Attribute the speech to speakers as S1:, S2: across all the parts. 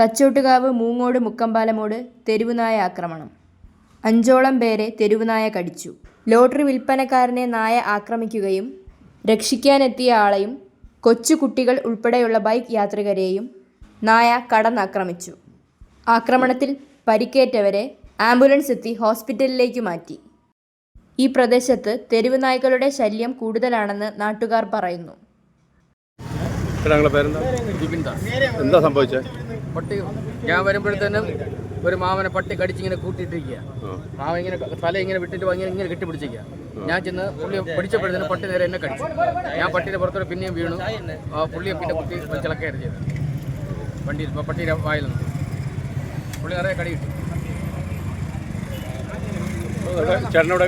S1: തച്ചോട്ടുകാവ് മൂങ്ങോട് മുക്കമ്പാലമോട് തെരുവുനായ ആക്രമണം. അഞ്ചോളം പേരെ തെരുവുനായ കടിച്ചു. ലോട്ടറി വിൽപ്പനക്കാരനെ നായ ആക്രമിക്കുകയും രക്ഷിക്കാനെത്തിയ ആളെയും കൊച്ചു കുട്ടികൾ ഉൾപ്പെടെയുള്ള ബൈക്ക് യാത്രികരെയും നായ കടന്നാക്രമിച്ചു. ആക്രമണത്തിൽ പരിക്കേറ്റവരെ ആംബുലൻസ് എത്തി ഹോസ്പിറ്റലിലേക്ക് മാറ്റി. ഈ പ്രദേശത്ത് തെരുവ് നായ്ക്കളുടെ ശല്യം കൂടുതലാണെന്ന് നാട്ടുകാർ പറയുന്നു.
S2: എന്താ സംഭവിച്ചത്
S3: പട്ടി ഞാൻ വരുമ്പോഴത്തേനും ഒരു മാമനെ പട്ടി കടിച്ചിങ്ങനെ കൂട്ടിയിട്ടിരിക്കുക. മാമൻ ഇങ്ങനെ തല ഇങ്ങനെ വിട്ടിട്ട് ഇങ്ങനെ ഇങ്ങനെ കെട്ടിപ്പിടിച്ചിരിക്കുക. ഞാൻ ചെന്ന് പുള്ളിയെ പിടിച്ചപ്പോഴത്തേനും പട്ടി നേരെ എന്നെ കടിച്ചു. ഞാൻ പട്ടിയുടെ പുറത്തോടെ പിന്നെയും വീണു. പുള്ളിയെ പിന്നെ കുത്തി ചെയ്തു. ചെയ്തത്. വണ്ടി പട്ടിയുടെ വായിൽ നിന്ന്. പുള്ളി നിറയെ കടി കിട്ടി.
S2: ചേട്ടനോടെ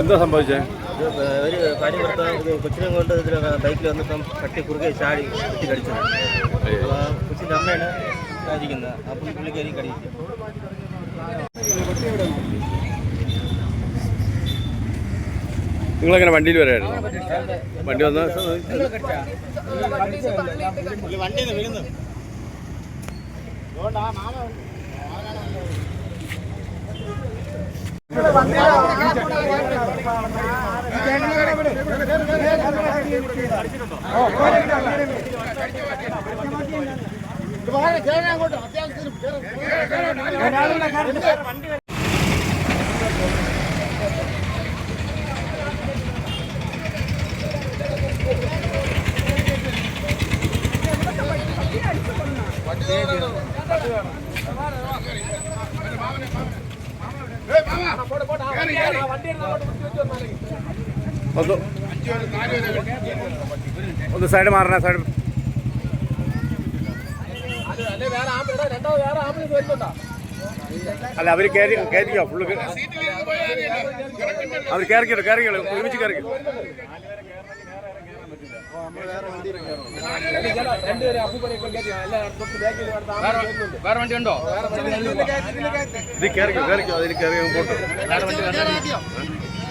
S2: എന്താ സംഭവിച്ചേ?
S4: ഒരു കാര്യം ഭർത്താവ് ഇത് കൊച്ചിനെ കൊണ്ട് ഇതിൽ ബൈക്കിൽ വന്നപ്പം പട്ടി കുറുകെ ചാടി കുട്ടി കടിച്ചത്. കൊച്ചിന്റെ അമ്മയാണ് ഇരിക്കുന്നത് അപ്പം പുള്ളി പുള്ളിക്കാരി കടിയില്ല
S2: നിങ്ങളെങ്ങനെ വണ്ടിയിൽ വരായിരുന്നു? വണ്ടി വന്ന? போட்டு போட்டு வண்டி எடுத்து போட்டு முடிச்சு வச்சு ஒரு நாளைக்கு ഒന്ന് ഒന്ന് സൈഡ് മാറണ സൈഡ് അല്ല അവർ കയറി കയറ്റിക്കോ ഫുള്ള് അവർ കയറിക്കോ കയറിക്കോ ഒരുമിച്ച് കയറിക്കോ
S3: വേറെ വണ്ടി ഉണ്ടോ
S2: ഇത് കയറിക്കോ കയറിക്കോ അതിൽ കയറി പോട്ടോ.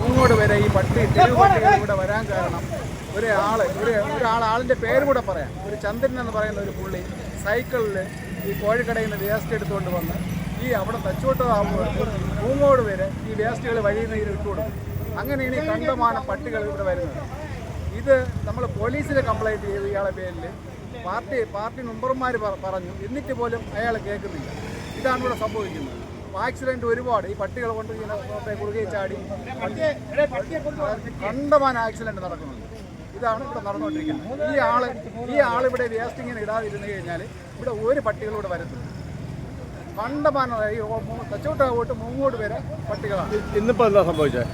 S5: ഇങ്ങോട്ട് വരെ ഈ പട്ടി ഇവിടെ വരാൻ കാരണം ഒരാൾ ഒരു ഒരാൾ ആളിന്റെ പേര് കൂടെ പറയാം. ഒരു ചന്ദ്രൻ എന്ന് പറയുന്ന ഒരു പുള്ളി സൈക്കിളിൽ ഈ കോഴിക്കടയിൽ നിന്ന് വേസ്റ്റ് എടുത്തുകൊണ്ട് വന്ന് ഈ അവിടെ തച്ചോട്ട് പൂങ്ങോട് വരെ ഈ വേസ്റ്റുകൾ വഴി നിന്ന് ഇതിൽ ഇട്ടുകൊടുക്കും അങ്ങനെയാണ് ഈ കണ്ടമാനം പട്ടികൾ ഇവിടെ വരുന്നത്. ഇത് നമ്മൾ പോലീസിൽ കംപ്ലൈന്റ് ചെയ്തു ഇയാളെ പേരിൽ പാർട്ടി പാർട്ടി മെമ്പർമാർ പറഞ്ഞു. എന്നിട്ട് പോലും അയാൾ കേൾക്കുന്നില്ല. ഇതാണ് ഇവിടെ സംഭവിക്കുന്നത്. ആക്സിഡന്റ് ഒരുപാട്. ഈ പട്ടികൾ കൊണ്ട് ഇങ്ങനെ കുറുകെ ചാടി കണ്ടമാന ആക്സിഡന്റ് നടക്കുന്നുണ്ട്. ഇതാണ് ഇവിടെ നടന്നുകൊണ്ടിരിക്കുന്നത്. ഈ ആൾ ഈ ആൾ ഇവിടെ വേസ്റ്റ് ഇങ്ങനെ ഇടാതിരുന്നു കഴിഞ്ഞാൽ ഇവിടെ ഒരു പട്ടികളൂടെ ഇവിടെ വരുന്നില്ല കണ്ടമാനം ഈ തച്ചോട്ടാവോട്ട് മൂങ്ങോട്ട് വരെ പട്ടികളാണ്.
S2: ഇന്നിപ്പോ എന്താ സംഭവിച്ചത്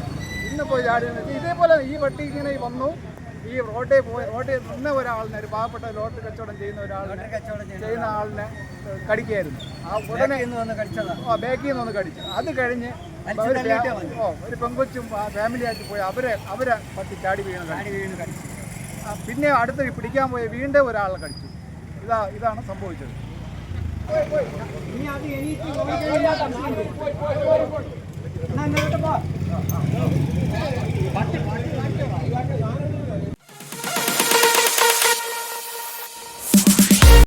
S5: ഇന്നിപ്പോൾ ചാടി ഇതേപോലെ ഈ പട്ടി ഇങ്ങനെ വന്നു. ഈ റോഡിൽ പോയി റോഡിൽ നിന്ന ഒരാളിനെ ഒരു പാവപ്പെട്ട ലോട്ടറി കച്ചവടം ചെയ്യുന്ന ഒരാളിനെ ചെയ്യുന്ന ആളിനെ ഏഹ്, കടിക്കായിരുന്നു ആ ഉടനെ ആ ബാക്കിൽ നിന്ന് ഒന്ന് കടിച്ചു. അത് കഴിഞ്ഞ് ഒരു ഓ ഒരു പെങ്കൊച്ചും ഫാമിലി ആയിട്ട് പോയി അവരെ അവരെ പട്ടി ചാടി വീണ് കടിച്ചു. പിന്നെ അടുത്ത് പിടിക്കാൻ പോയ വീണ്ടും ഒരാളെ കടിച്ചു. ഇതാ ഇതാണ് സംഭവിച്ചത്. नहीं आती है नहीं तो वही चली जाता नहीं नहीं तो बहुत